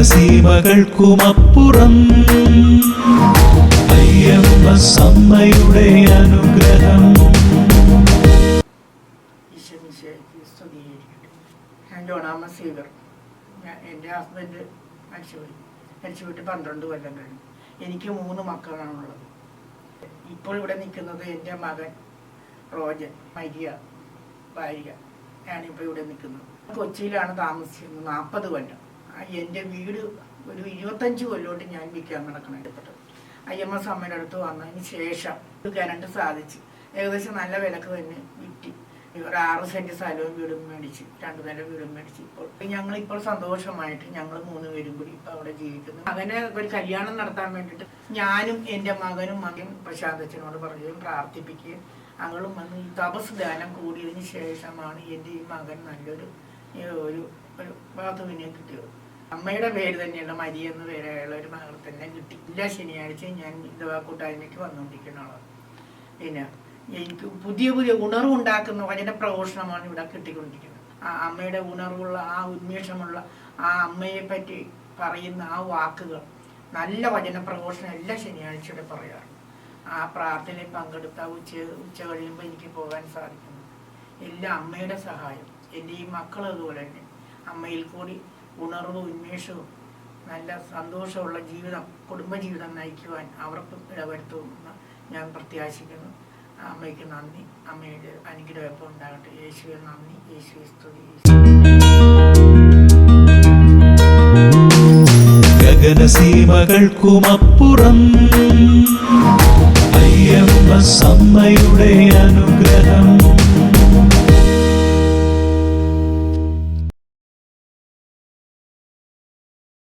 ഗഗനസീമകൾക്കുമപ്പുറം അയ്യമ്മ അമ്മയുടെ അനുഗ്രഹം ഞാൻ എന്റെ ഹസ്ബൻഡ് മരിച്ചുപോയി. മരിച്ചുപോയിട്ട് പന്ത്രണ്ട് കൊല്ലം കഴിഞ്ഞു. എനിക്ക് മൂന്ന് മക്കളാണുള്ളത്. ഇപ്പോൾ ഇവിടെ നിൽക്കുന്നത് എന്റെ മകൻ റോജൻ മരിയ ഭാര്യ. ഞാനിപ്പോൾ ഇവിടെ നിൽക്കുന്നത്. കൊച്ചിയിലാണ് താമസിക്കുന്നത്. നാൽപ്പത് കൊല്ലം. എന്റെ വീട് ഒരു ഇരുപത്തഞ്ച് കൊല്ലോട്ട് ഞാൻ വിൽക്കാൻ നടക്കണപ്പെട്ടത് ഐ എം എസ് അമ്മയുടെ അടുത്ത് വന്നതിന് ശേഷം ഒരു കരണ്ട് സാധിച്ചു ഏകദേശം നല്ല വിലക്ക് തന്നെ വിറ്റി. ഒരു ആറ് സെന്റ് സ്ഥലവും വീടും മേടിച്ച് രണ്ടു നില വീടും മേടിച്ച് ഇപ്പോൾ. ഞങ്ങൾ ഇപ്പോൾ സന്തോഷമായിട്ട് ഞങ്ങൾ മൂന്ന് പേരും കൂടി ഇപ്പോൾ അവിടെ ജീവിക്കുന്നു. അങ്ങനെ ഒരു കല്യാണം നടത്താൻ വേണ്ടിട്ട് ഞാനും എന്റെ മകനും മകൻ പ്രശാന്തച്ചനോട് പറയുകയും പ്രാർത്ഥിപ്പിക്കുകയും അങ്ങളും വന്ന് ഈ തപസ് ദാനം കൂടിയതിന് ശേഷമാണ് എന്റെ ഈ മകൻ നല്ലൊരു ഒരു ഒരു ബാധുവിനെ കിട്ടിയത് അമ്മയുടെ പേര് തന്നെയുള്ള മരി എന്ന പേരായുള്ള ഒരു മകൾ തന്നെ കിട്ടി. എല്ലാ ശനിയാഴ്ചയും ഞാൻ ഇതവാ കൂട്ടായ്മയ്ക്ക് വന്നുകൊണ്ടിരിക്കുന്ന ആളാണ് പിന്നെ എനിക്ക് പുതിയ പുതിയ ഉണർവുണ്ടാക്കുന്ന വചന പ്രഘോഷണമാണ് ഇവിടെ കിട്ടിക്കൊണ്ടിരിക്കുന്നത്. ആ അമ്മയുടെ ഉണർവുള്ള ആ ഉന്മേഷമുള്ള ആ അമ്മയെ പറ്റി പറയുന്ന ആ വാക്കുകൾ നല്ല വചന പ്രഘോഷണം എല്ലാ ശനിയാഴ്ചയുടെ പറയാറ് ആ പ്രാർത്ഥനയിൽ പങ്കെടുത്ത ഉച്ച ഉച്ച കഴിയുമ്പോൾ എനിക്ക് പോകാൻ സാധിക്കുന്നു. എല്ലാ അമ്മയുടെ സഹായം. എന്റെ ഈ മക്കൾ അതുപോലെ തന്നെ. അമ്മയിൽ കൂടി ഉണർവും ഉന്മേഷവും നല്ല സന്തോഷമുള്ള ജീവിതം കുടുംബജീവിതം നയിക്കുവാൻ അവർക്കും ഇടവരുത്തുമെന്ന് ഞാൻ പ്രത്യാശിക്കുന്നു. അമ്മയ്ക്ക് നന്ദി. അമ്മയുടെ അനുഗ്രഹം എപ്പോൾ ഉണ്ടാകട്ടെ? യേശുവെ നന്ദി. യേശുവെ സ്തുതി. ഗഗനസീമകൾക്കുമപ്പുറം